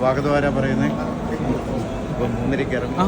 സ്വാഗതം ആരാ പറയുന്നത് ഇപ്പം മൂന്നരയ്ക്ക് ഇറങ്ങും.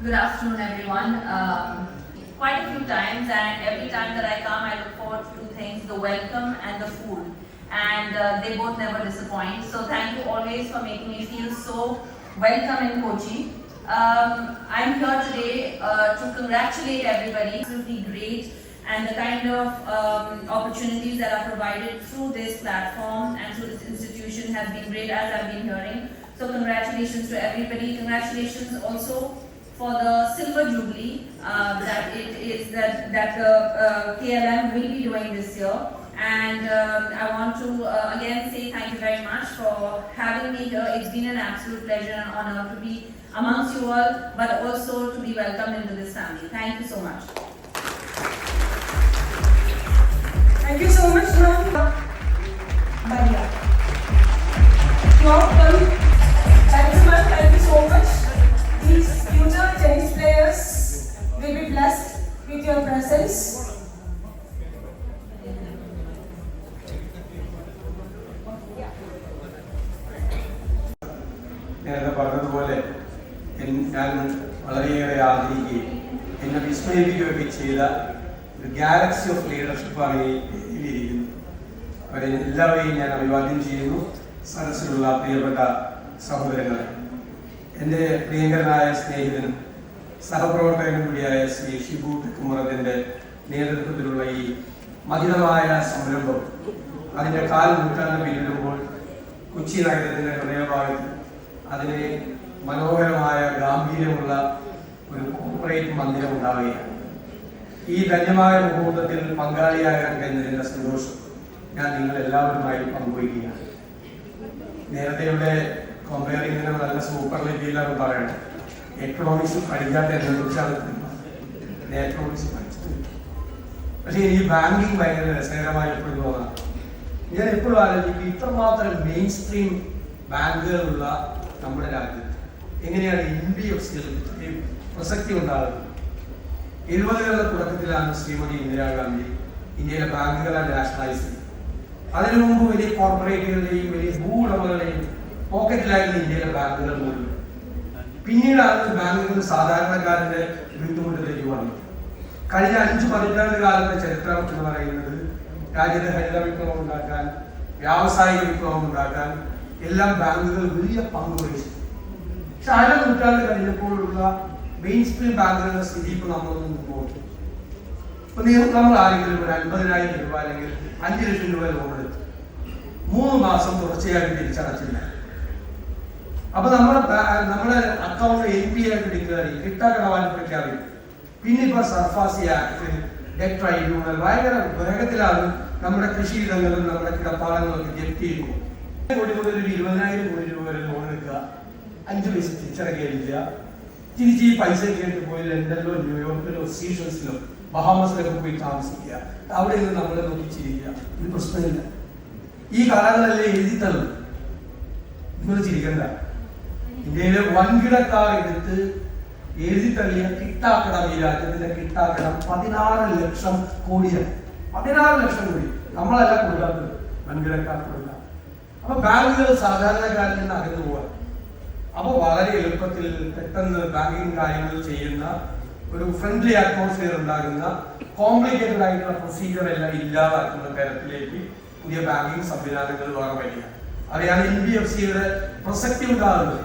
Good afternoon, everyone. Um, quite a few times, and every time that I come, I look forward to two things the welcome and the food. And uh, they both never disappoint. So, thank you always for making me feel so welcome in Kochi. Um, I'm here today uh, to congratulate everybody. Absolutely great. And the kind of um, opportunities that are provided through this platform and through this institution has been great, as I've been hearing. So, congratulations to everybody. Congratulations also for the silver jubilee uh, that it is that that the uh, KLM will be doing this year. And um, I want to uh, again say thank you very much for having me here. It's been an absolute pleasure and honor to be amongst you all, but also to be welcomed into this family. Thank you so much. ഞാൻ വളരെയേറെ ആദരിക്കുകയും എന്നെ വിസ്മയിപ്പിക്കുകയൊക്കെ ചെയ്ത ഒരു Galaxy of ലീഡർഷിപ്പാണ് ഈ ഇതിലിരിക്കുന്നത്. അവരെ എല്ലാവരെയും ഞാൻ അഭിവാദ്യം ചെയ്യുന്നു. സദസ്സിലുള്ള പ്രിയപ്പെട്ട സഹോദരങ്ങളെ എന്റെ പ്രിയങ്കരനായ സ്നേഹിതനും സഹപ്രവർത്തകനും കൂടിയായ ശ്രീ ഷിബു തെക്കുമുറത്തിന്റെ നേതൃത്വത്തിലുള്ള ഈ മഹിതമായ സംരംഭം അതിന്റെ കാൽ നൂറ്റാണ്ട് പിന്നിടുമ്പോൾ കൊച്ചി നഗരത്തിന്റെ ഹൃദയഭാഗത്ത് അതിന് മനോഹരമായ ഗാംഭീര്യമുള്ള ഒരു കോർപ്പറേറ്റ് മന്ദിരം ഉണ്ടാവുകയാണ്. ഈ ധന്യമായ മുഹൂർത്തത്തിൽ പങ്കാളിയാകാൻ കഴിഞ്ഞതിന്റെ സന്തോഷം ഞാൻ നിങ്ങൾ എല്ലാവരുമായി പങ്കുവയ്ക്കുകയാണ്. നേരത്തെ ഇവിടെ നല്ല നല്ല സൂപ്പർലേറ്റീവിലാണ് പറയുന്നത് എക്കണോമിക്സ് പഠിക്കാത്ത കുറിച്ചാണ് എക്കണോമിക്സ് പഠിച്ചത് പക്ഷേ ഈ ബാങ്കിങ് ഭയങ്കര രസകരമായി എപ്പോഴും തോന്നാം ഞാൻ എപ്പോഴും ആലോചിക്കും ഇത്രമാത്രം മെയിൻ സ്ട്രീം ബാങ്കുകളുള്ള നമ്മുടെ രാജ്യത്ത് എങ്ങനെയാണ് എൻ ബി എഫ് സികൾ പ്രസക്തി ഉണ്ടാകുന്നത്? എഴുപതുകളുടെ തുടക്കത്തിലാണ് ശ്രീമതി ഇന്ദിരാഗാന്ധി ഇന്ത്യയിലെ ബാങ്കുകളെ നാഷണലൈസ് ചെയ്തത് അതിനു മുമ്പ് വലിയ കോർപ്പറേറ്റുകളുടെയും വലിയ ഭൂവുടമകളുടെയും പോക്കറ്റിലായിരുന്നു ഇന്ത്യയിലെ ബാങ്കുകൾ മുഴുവൻ പിന്നീടാണ് ബാങ്കുകൾ സാധാരണക്കാരന്റെ ബുദ്ധിമുട്ടിലേക്ക് വന്നത്. കഴിഞ്ഞ അഞ്ച് പതിറ്റാണ്ട് കാലത്തെ ചരിത്രം എന്ന് പറയുന്നത് രാജ്യത്തെ ഹരിത വിപ്ലവം ഉണ്ടാക്കാൻ വ്യാവസായിക വിപ്ലവം ഉണ്ടാക്കാൻ എല്ലാം ബാങ്കുകൾ വലിയ പങ്ക് വഹിച്ചു അര നൂറ്റാണ്ട് കഴിഞ്ഞപ്പോഴുള്ള മെയിൻ സ്ട്രീം ബാങ്കുകളുടെ സ്ഥിതി ഇപ്പൊ നമ്മളൊന്ന് നോക്കി. ഇപ്പൊ നമ്മൾ ആരെങ്കിലും ഒരു അൻപതിനായിരം രൂപ അല്ലെങ്കിൽ അഞ്ച് ലക്ഷം രൂപ ലോൺ എടുത്തു മൂന്ന് മാസം തുടർച്ചയായിട്ട് തിരിച്ചടച്ചില്ല. അപ്പൊ നമ്മുടെ നമ്മുടെ അക്കൗണ്ട് എൻ പി ആയിട്ട് ഡിക്ലെയർ ചെയ്യും കിട്ടാക്കടവാൻ പ്രഖ്യാപിക്കും പിന്നെ ഇപ്പൊ സർഫാസി ആക്ട് ഡെറ്റ് ട്രൈബ്യൂണൽ ഭയങ്കര വേഗത്തിലാണ് നമ്മുടെ കൃഷിയിടങ്ങളും നമ്മുടെ കിടപ്പാടങ്ങളൊക്കെ ജപ്തി ചെയ്യുന്നു കോടി മുതൽ ഒരു ഇരുപതിനായിരം കോടി രൂപ വരെ ലോൺ എടുക്കുക. അഞ്ച് പൈസ തിരിച്ചടക്കേണ്ടില്ല തിരിച്ച് ഈ പൈസ കേട്ട് പോയി ലണ്ടനിലോ ന്യൂയോർക്കിലോ സീഷൻസിലോ ബഹാമസിലൊക്കെ പോയി താമസിക്കുക. അവിടെ നിന്ന് നമ്മളെ നോക്കി ചിരിക്കുക. ഒരു പ്രശ്നമില്ല. ഈ കാലങ്ങളല്ലേ എഴുതി തള്ളും നിങ്ങൾ ചിരിക്കണ്ട. ഇന്ത്യയിലെ വൻകിടക്കാർ എടുത്ത് എഴുതി തള്ളിയ കിട്ടാക്കടം ഈ രാജ്യത്തിന്റെ കിട്ടാക്കടം പതിനാറ് ലക്ഷം കോടിയാണ്. പതിനാറ് ലക്ഷം കോടി. നമ്മളല്ല കൊടുക്കാത്തത് വൻകിടക്കാർ കൊടുക്കാം അപ്പൊ ബാങ്കുകൾ സാധാരണക്കാരിൽ നിന്ന് അകന്നു പോവാൻ അപ്പൊ വളരെ എളുപ്പത്തിൽ പെട്ടെന്ന് ബാങ്കിങ് കാര്യങ്ങൾ ചെയ്യുന്ന ഒരു ഫ്രണ്ട്ലി അറ്റ്മോസ്ഫിയർ ഉണ്ടാകുന്ന കോംപ്ലിക്കേറ്റഡ് ആയിട്ടുള്ള പ്രൊസീജിയർ എല്ലാം ഇല്ലാതാക്കുന്ന തരത്തിലേക്ക് പുതിയ ബാങ്കിങ് സംവിധാനങ്ങൾ വളരെ വരിക അവയാണ് എൻ ബി എഫ് സിയുടെ പ്രസക്തി ഉണ്ടാകുന്നത്.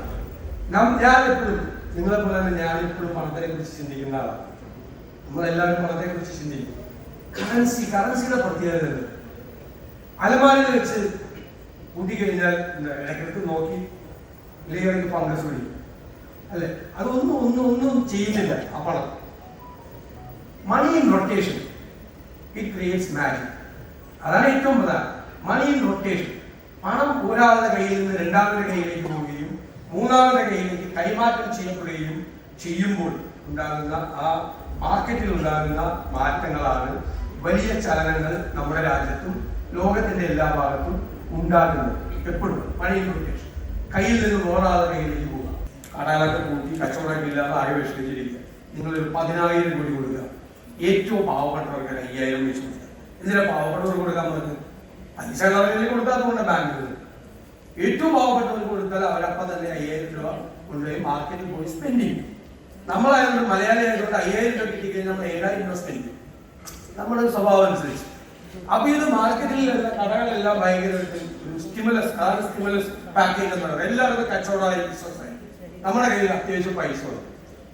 ഞാൻ എപ്പോഴും നിങ്ങളെ പോലെ തന്നെ ഞാൻ എപ്പോഴും പണത്തിനെ കുറിച്ച് ചിന്തിക്കുന്ന ആളാണ്. നമ്മളെല്ലാവരും പണത്തെ കുറിച്ച് ചിന്തിക്കും. കറൻസി കറൻസിയുടെ പ്രത്യേകത അലമാരയിൽ വെച്ച് കൂട്ടിക്കഴിഞ്ഞാൽ ഇടയ്ക്കിടയ്ക്ക് നോക്കി ഇല്ലെങ്കിൽ കോൺഗ്രസ് പിടിക്കും അല്ലെ? അതൊന്നും ഒന്നും ഒന്നും ചെയ്യുന്നില്ല പണം money in rotation it creates magic അതാണ് ഏറ്റവും പ്രധാനം. മണി ഇൻ റൊട്ടേഷൻ പണം ഒരാളുടെ കയ്യിൽ നിന്ന് രണ്ടാമത്തെ കയ്യിലേക്ക് പോവുകയും മൂന്നാമത്തെ കയ്യിലേക്ക് കൈമാറ്റം ചെയ്യപ്പെടുകയും ചെയ്യുമ്പോൾ ഉണ്ടാകുന്ന ആ മാർക്കറ്റിൽ ഉണ്ടാകുന്ന മാറ്റങ്ങളാണ് വലിയ ചലനങ്ങൾ നമ്മുടെ രാജ്യത്തും ലോകത്തിന്റെ എല്ലാ ഭാഗത്തും ഉണ്ടാകുന്നത്. എപ്പോഴും മണി ഇൻ റൊട്ടേഷൻ കയ്യിൽ നിന്ന് വേറൊരാളുടെ കയ്യിലേക്ക് പോകുക കടകളൊക്കെ കൂട്ടി കച്ചവടമൊക്കെ ഇല്ലാതെ ആകെ വിഷമിച്ചിരിക്കുക. നിങ്ങൾ ഒരു പതിനായിരം കോടി കൊടുക്കുക. ഏറ്റവും പാവപ്പെട്ടവർക്ക് അയ്യായിരം വെച്ച് കൊടുക്കുക. എന്തിനാ പാവപ്പെട്ടവർക്ക് കൊടുക്കാൻ പറഞ്ഞത്? പലിശ കളറിൽ കൊടുക്കാത്തതുകൊണ്ട് ബാങ്കുകൾ ഏറ്റവും പാവപ്പെട്ടവർക്ക് കൊടുത്താൽ അവരപ്പം തന്നെ അയ്യായിരം രൂപ കൊണ്ടുപോയി മാർക്കറ്റിൽ പോയി സ്പെൻഡ് ചെയ്യും. നമ്മളായതുകൊണ്ട് മലയാളി ആയതുകൊണ്ട് അയ്യായിരം രൂപ കിട്ടിക്കഴിഞ്ഞാൽ നമ്മൾ ഏഴായിരം രൂപ സ്പെൻഡ് ചെയ്യും. നമ്മുടെ സ്വഭാവം അനുസരിച്ച്. അപ്പൊ ഇത് മാർക്കറ്റിൽ വരുന്ന കടകളെല്ലാം ഭയങ്കര എല്ലാവരും കാർ സ്റ്റിമുലസ് പാക്കേജ് കച്ചവടമായി നമ്മുടെ കയ്യിൽ അത്യാവശ്യം പൈസ ഉണ്ട്.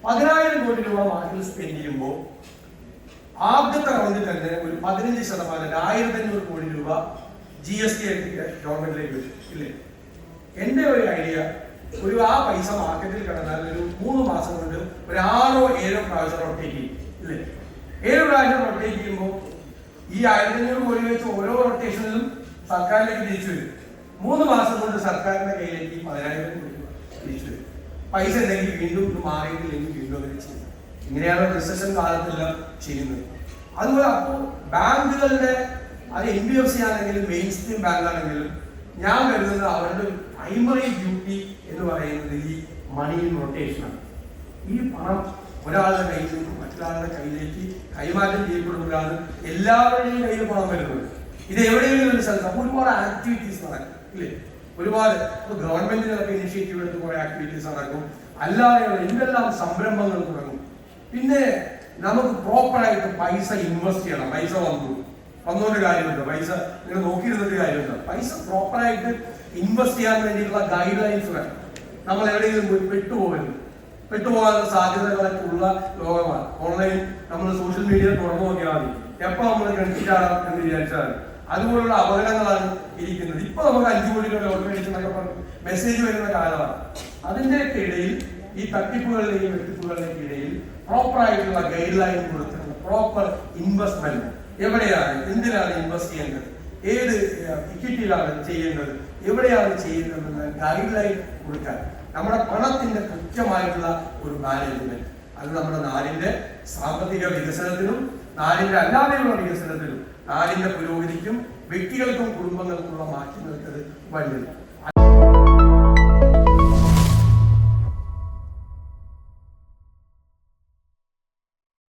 പതിനായിരം കോടി രൂപ മാർക്കറ്റിൽ സ്പെൻഡ് ചെയ്യുമ്പോൾ ആദ്യത്തെ റൗണ്ടിൽ തന്നെ ഒരു പതിനഞ്ച് ശതമാനം ആയിരത്തി അഞ്ഞൂറ് കോടി രൂപ ജി എസ് ടി ആയിട്ട് ഗവൺമെന്റിലേക്ക് വരും. ഇല്ലേ? എന്റെ ഒരു ഐഡിയ ഒരു ആ പൈസ മാർക്കറ്റിൽ കിടന്നാൽ ഒരു മൂന്ന് മാസം കൊണ്ട് ഒരു ആറോ ഏഴോ പ്രാവശ്യം റൊട്ടേറ്റ് ചെയ്യും. ഇല്ലേ? ഏഴ് പ്രാവശ്യം റൊട്ടേറ്റ് ചെയ്യുമ്പോൾ ഈ ആയിരത്തിനൂറ് കോടി വെച്ച് ഓരോ റൊട്ടേഷനിലും സർക്കാരിലേക്ക് തിരിച്ചു വരും. മൂന്ന് മാസം കൊണ്ട് സർക്കാരിന്റെ കയ്യിലേക്ക് പതിനായിരം കോടി തിരിച്ചു വരും. പൈസ ഉണ്ടെങ്കിൽ വീണ്ടും ഇത് മാറിയിട്ടില്ലെങ്കിൽ വീണ്ടും അങ്ങനെ ചെയ്യും. ഇങ്ങനെയാണ് റിസഷൻ കാലത്തെല്ലാം ചെയ്യുന്നത്. അതുപോലെ അപ്പോൾ ബാങ്കുകളുടെ അത് എൻ ബി എഫ് സി ആണെങ്കിലും മെയിൻ സ്ട്രീം ബാങ്ക് ആണെങ്കിലും ഞാൻ കരുതുന്നത് അവരുടെ പ്രൈമറി ഡ്യൂട്ടി എന്ന് പറയുന്നത് ഈ മണി റൊട്ടേഷനാണ് ഈ പണം ഒരാളുടെ കയ്യിൽ നിന്നും മറ്റൊരാളുടെ കയ്യിലേക്ക് കൈമാറ്റം ചെയ്യപ്പെടുമ്പോഴാണ് എല്ലാവരുടെയും കയ്യിൽ പണം വരുന്നത്. ഇത് എവിടെയെങ്കിലും ഒരു സ്ഥലത്ത് അപ്പോൾ ഒരുപാട് ആക്ടിവിറ്റീസ് നടക്കും ഇല്ലേ? ഒരുപാട് ഗവൺമെന്റിനൊക്കെ ഇനിഷ്യേറ്റീവ് എടുത്ത് കുറെ ആക്ടിവിറ്റീസ് നടക്കും. അല്ലാതെയുള്ള എന്തെല്ലാം സംരംഭങ്ങൾ തുടങ്ങും? പിന്നെ നമുക്ക് പ്രോപ്പറായിട്ട് പൈസ ഇൻവെസ്റ്റ് ചെയ്യണം. പൈസ വന്നു. വന്നുകൊണ്ട് കാര്യമുണ്ട്? പൈസ നിങ്ങൾ നോക്കിയിരുന്നിട്ട് കാര്യമുണ്ട്? പൈസ പ്രോപ്പറായിട്ട് ഇൻവെസ്റ്റ് ചെയ്യാൻ വേണ്ടിയിട്ടുള്ള ഗൈഡ് ലൈൻസ് വേണം. നമ്മൾ എവിടെയെങ്കിലും പോയി പെട്ടുപോകരുത്. പെട്ടുപോകാനുള്ള സാധ്യതകളൊക്കെ ഉള്ള ലോകമാണ്. ഓൺലൈൻ നമ്മൾ സോഷ്യൽ മീഡിയ തുറന്നു നോക്കിയാൽ മതി. എപ്പോ നമ്മൾ കണ്ടിട്ടാണ് എന്ന് വിചാരിച്ചാൽ അതുപോലുള്ള അപകടങ്ങളാണ് ഇരിക്കുന്നത്. ഇപ്പൊ നമുക്ക് അഞ്ചു കോടി രൂപ ലോട്ടറി അടിച്ചെന്നൊക്കെ പറഞ്ഞ് മെസ്സേജ് വരുന്ന കാലമാണ്. അതിന്റെയൊക്കെ ഇടയിൽ ഈ തട്ടിപ്പുകളുടെയും വെട്ടിപ്പുകളുടെയും ഇടയിൽ പ്രോപ്പർ ആയിട്ടുള്ള ഗൈഡ് ലൈൻ കൊടുത്തിട്ടുള്ള പ്രോപ്പർ ഇൻവെസ്റ്റ്മെന്റ് എവിടെയാണ്? എന്തിനാണ് ഇൻവെസ്റ്റ് ചെയ്യേണ്ടത്? ഏത് ഇക്വിറ്റിയിലാണ് ചെയ്യേണ്ടത്? എവിടെയാണ് ചെയ്യുന്നതെന്ന് ഗൈഡ് ലൈൻ കൊടുക്കാൻ. നമ്മുടെ പണത്തിന്റെ കൃത്യമായിട്ടുള്ള ഒരു മാനേജ്മെന്റ്. അത് നമ്മുടെ നാടിന്റെ സാമ്പത്തിക വികസനത്തിനും നാടിന്റെ അല്ലാതെയുള്ള വികസനത്തിനും നാടിന്റെ പുരോഗതിക്കും വ്യക്തികൾക്കും കുടുംബങ്ങൾക്കുള്ള മാറ്റങ്ങൾക്ക് അത് വഴി